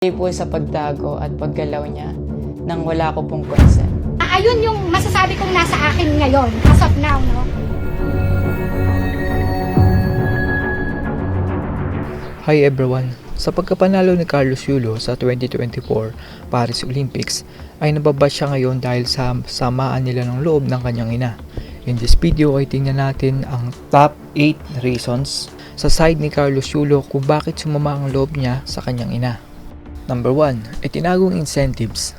Hindi po sa pagtago at paggalaw niya nang wala ko pong consent. Ah, ayun yung masasabi kong nasa akin ngayon, as of now, no? Hi everyone! Sa pagkapanalo ni Carlos Yulo sa 2024 Paris Olympics ay nababash siya ngayon dahil sa samaan nila ng loob ng kanyang ina. In this video ay tingnan natin ang top 8 reasons sa side ni Carlos Yulo kung bakit sumama ang loob niya sa kanyang ina. Number 1, itinagong incentives.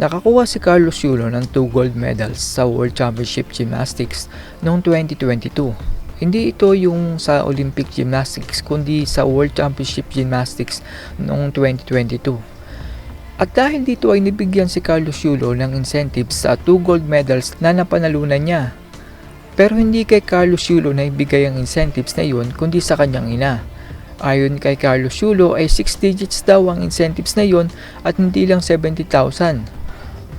Nakakuha si Carlos Yulo ng 2 gold medals sa World Championship Gymnastics noong 2022. Hindi ito yung sa Olympic Gymnastics kundi sa World Championship Gymnastics noong 2022. At dahil dito ay nibigyan si Carlos Yulo ng incentives sa 2 gold medals na napanalunan niya. Pero hindi kay Carlos Yulo na ibigay ang incentives na yun kundi sa kanyang ina. Ayon kay Carlos Yulo ay 6 digits daw ang incentives na yun at hindi lang 70,000.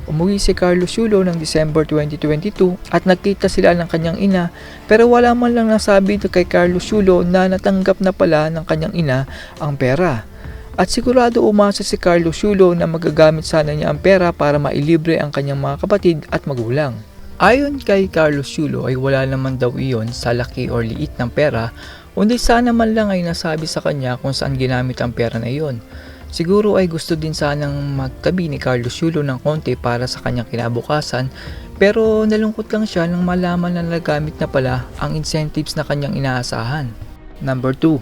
Umuwi si Carlos Yulo ng December 2022 at nakita sila ng kanyang ina pero wala man lang nasabi kay Carlos Yulo na natanggap na pala ng kanyang ina ang pera. At sigurado umasa si Carlos Yulo na magagamit sana niya ang pera para mailibre ang kanyang mga kapatid at magulang. Ayon kay Carlos Yulo ay wala naman daw iyon sa laki or liit ng pera kundi sana man lang ay nasabi sa kanya kung saan ginamit ang pera na iyon. Siguro ay gusto din sanang magtabi ni Carlos Yulo ng konti para sa kanyang kinabukasan pero nalungkot lang siya nang malaman na nagamit na pala ang incentives na kanyang inaasahan. Number 2.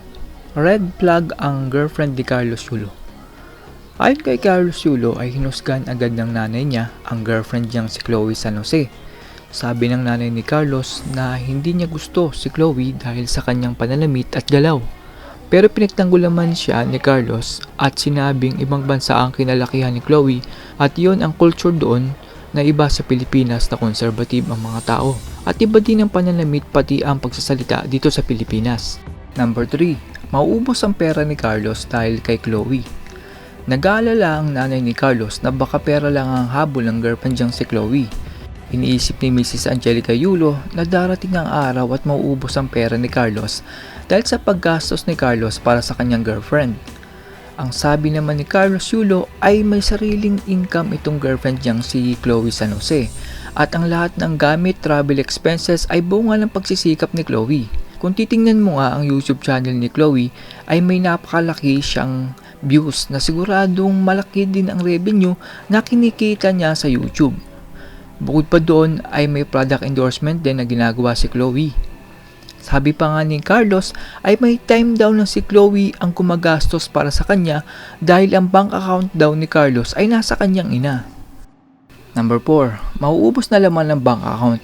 Red flag ang girlfriend ni Carlos Yulo. Ayon kay Carlos Yulo ay hinusgan agad ng nanay niya ang girlfriend niyang si Chloe San Jose. Sabi ng nanay ni Carlos na hindi niya gusto si Chloe dahil sa kanyang pananamit at galaw. Pero pinagtanggol naman siya ni Carlos at sinabing ibang bansa ang kinalakihan ni Chloe at yon ang culture doon na iba sa Pilipinas na conservative ang mga tao. At iba din ang pananamit pati ang pagsasalita dito sa Pilipinas. Number 3. Mauubos ang pera ni Carlos dahil kay Chloe. Nag-aalala ang nanay ni Carlos na baka pera lang ang habol ng girlfriend niyang si Chloe. Iniisip ni Mrs. Angelica Yulo na darating ang araw at mauubos ang pera ni Carlos dahil sa paggastos ni Carlos para sa kanyang girlfriend. Ang sabi naman ni Carlos Yulo ay may sariling income itong girlfriend niyang si Chloe San Jose at ang lahat ng gamit, travel expenses ay bunga ng pagsisikap ni Chloe. Kung titingnan mo nga ang YouTube channel ni Chloe ay may napakalaki siyang views na siguradong malaki din ang revenue na kinikita niya sa YouTube. Bukod pa doon ay may product endorsement din na ginagawa si Chloe. Sabi pa nga ni Carlos ay may time daw na si Chloe ang kumagastos para sa kanya dahil ang bank account daw ni Carlos ay nasa kanyang ina. Number 4. Mauubos na laman ng bank account.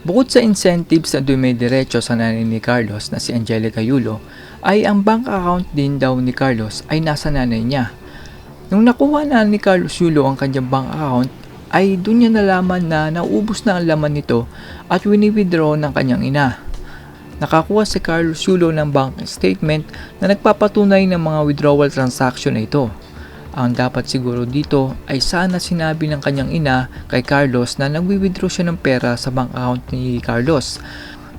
Bukod sa incentives na dumidiretso sa nanay ni Carlos na si Angelica Yulo, ay ang bank account din daw ni Carlos ay nasa nanay niya. Nung nakuha na ni Carlos Yulo ang kanyang bank account, ay doon niya nalaman na naubos na ang laman nito at wini-withdraw ng kanyang ina. Nakakuha si Carlos Yulo ng bank statement na nagpapatunay ng mga withdrawal transaction na ito. Ang dapat siguro dito ay sana sinabi ng kanyang ina kay Carlos na nagwi-withdraw siya ng pera sa bank account ni Carlos.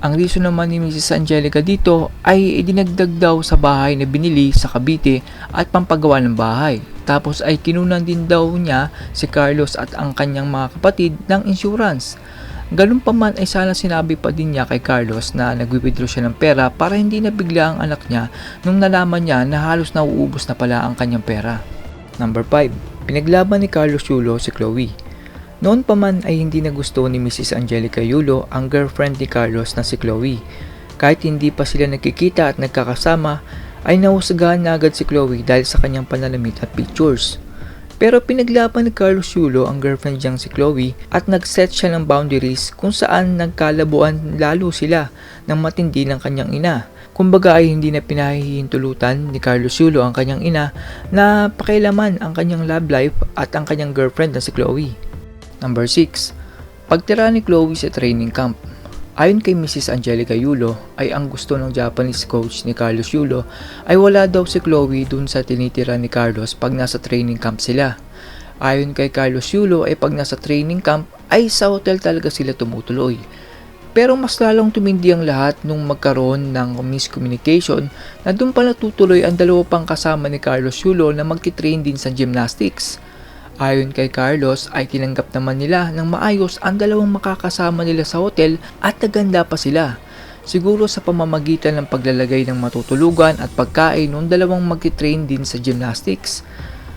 Ang reason naman ni Mrs. Angelica dito ay idinagdag daw sa bahay na binili sa Cavite at pampagawa ng bahay. Tapos ay kinunan din daw niya si Carlos at ang kanyang mga kapatid ng insurance. Ganun pa man ay sana sinabi pa din niya kay Carlos na nagwi-withdraw siya ng pera para hindi nabigla ang anak niya nung nalaman niya na halos nauubos na pala ang kanyang pera. Number 5. Pinaglaban ni Carlos Yulo si Chloe. Noon pa man ay hindi na gusto ni Mrs. Angelica Yulo ang girlfriend ni Carlos na si Chloe. Kahit hindi pa sila nagkikita at nagkakasama, ay nahusgahan na agad si Chloe dahil sa kanyang pananamit at pictures. Pero pinaglaban ni Carlos Yulo ang girlfriend niyang si Chloe at nag-set siya ng boundaries kung saan nagkalabuan lalo sila ng matindi ng kanyang ina. Kumbaga ay hindi na pinahihintulutan ni Carlos Yulo ang kanyang ina na pakilaman ang kanyang love life at ang kanyang girlfriend na si Chloe. Number 6. Pagtira ni Chloe sa training camp. Ayon kay Mrs. Angelica Yulo ay ang gusto ng Japanese coach ni Carlos Yulo ay wala daw si Chloe dun sa tinitira ni Carlos pag nasa training camp sila. Ayon kay Carlos Yulo ay pag nasa training camp ay sa hotel talaga sila tumutuloy. Pero mas lalong tumindi ang lahat nung magkaroon ng miscommunication na doon pa natutuloy ang dalawa pang kasama ni Carlos Yulo na magtitrain din sa gymnastics. Ayon kay Carlos ay tinanggap naman nila ng maayos ang dalawang makakasama nila sa hotel at naganda pa sila. Siguro sa pamamagitan ng paglalagay ng matutulugan at pagkain ng dalawang magtitrain din sa gymnastics.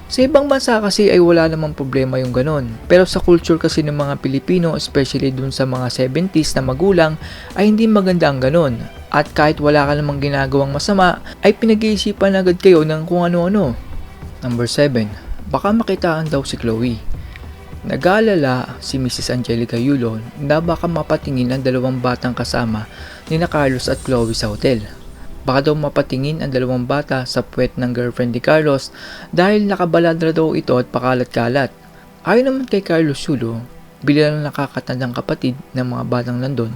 Sa ibang bansa kasi ay wala namang problema yung ganon. Pero sa culture kasi ng mga Pilipino, especially dun sa mga 70s na magulang, ay hindi maganda ang ganon. At kahit wala ka namang ginagawang masama, ay pinag-iisipan agad kayo ng kung ano-ano. Number 7. Baka makitaan daw si Chloe. Nag-aalala si Mrs. Angelica Yulo na baka mapatingin ang dalawang batang kasama ni na Carlos at Chloe sa hotel. Baka daw mapatingin ang dalawang bata sa puwet ng girlfriend ni Carlos dahil nakabaladra daw ito at pakalat-kalat. Ayon naman kay Carlos Yulo, bilang nakakatandang kapatid ng mga batang nandun,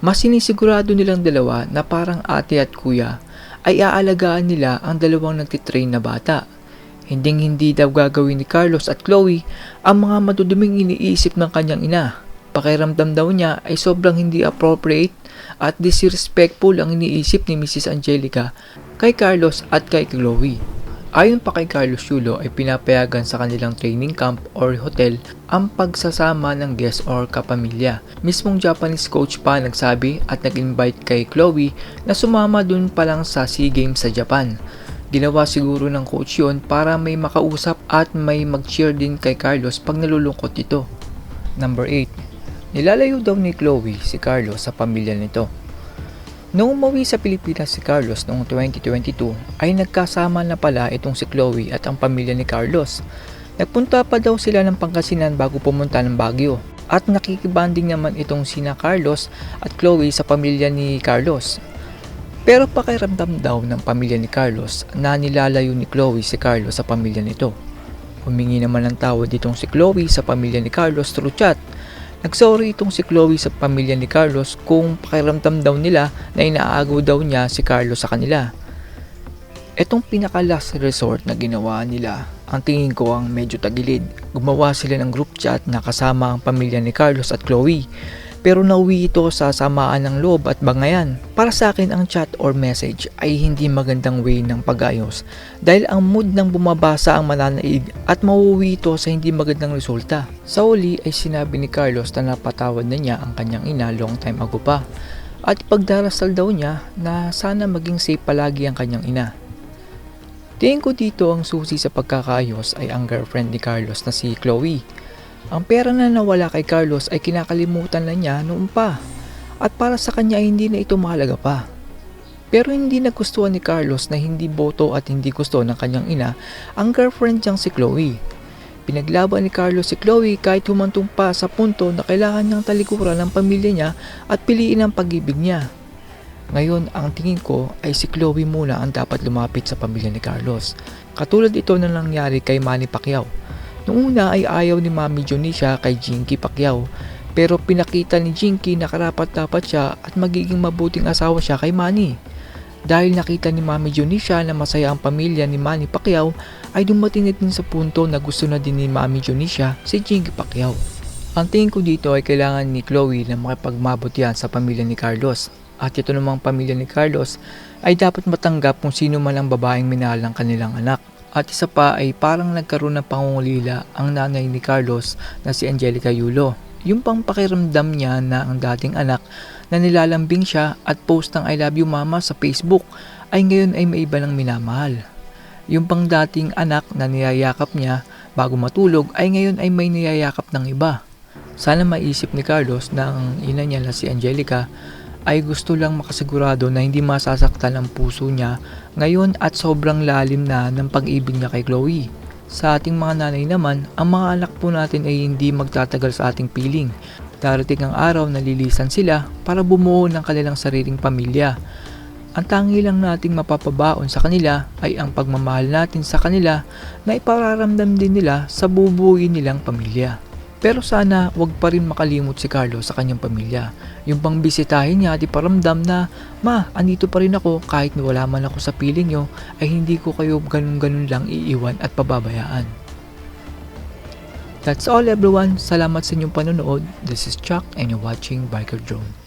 mas sinisigurado nilang dalawa na parang ate at kuya ay aalagaan nila ang dalawang nagtitrain na bata. Hinding hindi daw gagawin ni Carlos at Chloe ang mga maduduming iniisip ng kanyang ina. Pakiramdam daw niya ay sobrang hindi appropriate at disrespectful ang iniisip ni Mrs. Angelica kay Carlos at kay Chloe. Ayon pa kay Carlos Yulo ay pinapayagan sa kanilang training camp or hotel ang pagsasama ng guest or kapamilya. Mismong Japanese coach pa nagsabi at nag-invite kay Chloe na sumama dun pa lang sa SEA Games sa Japan. Ginawa siguro ng coach yun para may makausap at may mag-cheer din kay Carlos pag nalulungkot ito. Number 8. Nilalayo daw ni Chloe si Carlos sa pamilya nito. Noong umuwi sa Pilipinas si Carlos noong 2022 ay nagkasama na pala itong si Chloe at ang pamilya ni Carlos. Nagpunta pa daw sila ng Pangasinan bago pumunta ng Baguio at nakikibanding naman itong sina Carlos at Chloe sa pamilya ni Carlos. Pero pakiramdam daw ng pamilya ni Carlos na nilalayo ni Chloe si Carlos sa pamilya nito. Humingi naman ng tawad itong si Chloe sa pamilya ni Carlos through chat Nagsorry itong si Chloe sa pamilya ni Carlos kung pakiramdam daw nila na inaagaw daw niya si Carlos sa kanila. Etong pinaka last resort na ginawa nila, ang tingin ko ang medyo tagilid. Gumawa sila ng group chat na kasama ang pamilya ni Carlos at Chloe. Pero nauwi ito sa samaan ng loob at bangayan. Para sa akin ang chat or message ay hindi magandang way ng pag-ayos dahil ang mood ng bumabasa ang mananaig at mauwi ito sa hindi magandang resulta. Sa uli ay sinabi ni Carlos na napatawad na niya ang kanyang ina long time ago pa at pagdarasal daw niya na sana maging safe palagi ang kanyang ina. Tingin ko dito ang susi sa pagkakaayos ay ang girlfriend ni Carlos na si Chloe. Ang pera na nawala kay Carlos ay kinakalimutan na niya noon pa at para sa kanya ay hindi na ito mahalaga pa. Pero hindi nagustuhan ni Carlos na hindi boto at hindi gusto ng kanyang ina ang girlfriend niyang si Chloe. Pinaglaban ni Carlos si Chloe kahit humantong pa sa punto na kailangan niyang talikuran ng pamilya niya at piliin ang pag-ibig niya. Ngayon, ang tingin ko ay si Chloe muna ang dapat lumapit sa pamilya ni Carlos. Katulad ito na nangyari kay Manny Pacquiao. Noong una ay ayaw ni Mami Jonisha kay Jinky Pacquiao pero pinakita ni Jinky na karapat dapat siya at magiging mabuting asawa siya kay Manny. Dahil nakita ni Mami Jonisha na masaya ang pamilya ni Manny Pacquiao ay dumating na din sa punto na gusto na din ni Mami Jonisha si Jinky Pacquiao. Ang tingin ko dito ay kailangan ni Chloe na makipagmabot yan sa pamilya ni Carlos at ito namang pamilya ni Carlos ay dapat matanggap kung sino man ang babaeng minahal ng kanilang anak. At isa pa ay parang nagkaroon ng pangungulila ang nanay ni Carlos na si Angelica Yulo. Yung pang pakiramdam niya na ang dating anak na nilalambing siya at post ng I love you mama sa Facebook ay ngayon ay may iba ng minamahal. Yung pang dating anak na niyayakap niya bago matulog ay ngayon ay may niyayakap ng iba. Sana maisip ni Carlos na ang ina niya na si Angelica ay gusto lang makasigurado na hindi masasaktan ang puso niya ngayon at sobrang lalim na ng pag-ibig niya kay Chloe. Sa ating mga nanay naman, ang mga anak po natin ay hindi magtatagal sa ating piling. Darating ang araw na lilisan sila para bumuo ng kanilang sariling pamilya. Ang tangi lang nating mapapabaon sa kanila ay ang pagmamahal natin sa kanila na ipararamdam din nila sa bubuuin nilang pamilya. Pero sana wag pa rin makalimot si Carlo sa kanyang pamilya. Yung pang bisitahin niya at iparamdam na, Ma, andito pa rin ako kahit wala man ako sa piling nyo, ay hindi ko kayo ganun-ganun lang iiwan at pababayaan. That's all everyone. Salamat sa inyong panonood. This is Chuck and you're watching Biker Drone.